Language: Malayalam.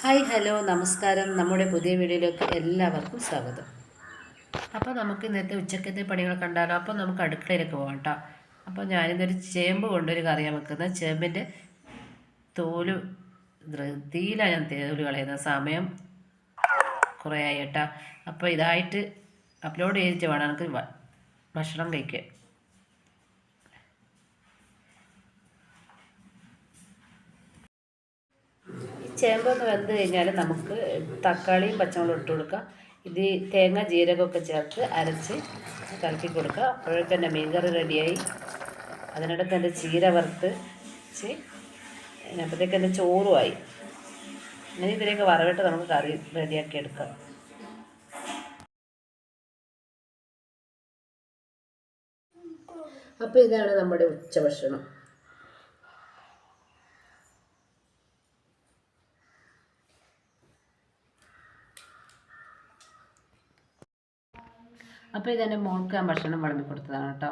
ഹായ് ഹലോ നമസ്കാരം. നമ്മുടെ പുതിയ വീഡിയോയിലേക്ക് എല്ലാവർക്കും സ്വാഗതം. അപ്പോൾ നമുക്ക് ഇന്നത്തെ ഉച്ചക്കത്തെ പണികൾ കണ്ടാലോ? അപ്പോൾ നമുക്ക് അടുക്കളയിലേക്ക് പോകാം കേട്ടോ. അപ്പോൾ ഞാനിന്നൊരു ചേമ്പ് കൊണ്ടൊരു കറിയാൻ വെക്കുന്നത്. ചേമ്പിന്റെ തോൽ ധൃതിയിലാണ് ഞാൻ തോൽ കളയുന്നത് സമയം കുറേ ആയി കേട്ടോ. അപ്പോൾ ഇതായിട്ട് അപ്ലോഡ് ചെയ്തിട്ട് വേണം എനിക്ക് ഭക്ഷണം കഴിക്കാൻ. ചേമ്പൊന്ന് വെന്ത് കഴിഞ്ഞാൽ നമുക്ക് തക്കാളിയും പച്ചമുളകും ഇട്ട് കൊടുക്കാം. ഇത് തേങ്ങ ജീരകമൊക്കെ ചേർത്ത് അരച്ച് കലക്കി കൊടുക്കുക. അപ്പോഴേക്കും എന്റെ മീൻകറി റെഡിയായി. അതിനിടയ്ക്ക് എന്റെ ചീര വറുത്ത് വെച്ച് അതിനപ്പോഴത്തേക്ക് എന്റെ ചോറുമായി അങ്ങനെ ഇതിലേക്ക് വറവിട്ട് നമുക്ക് കറി റെഡിയാക്കി എടുക്കാം. അപ്പോൾ ഇതാണ് നമ്മുടെ ഉച്ചഭക്ഷണം. അപ്പോൾ ഇതെന്റെ മോൾക്ക് ഞാൻ ഭക്ഷണം വിളമ്പി കൊടുത്തതാണ് കേട്ടോ.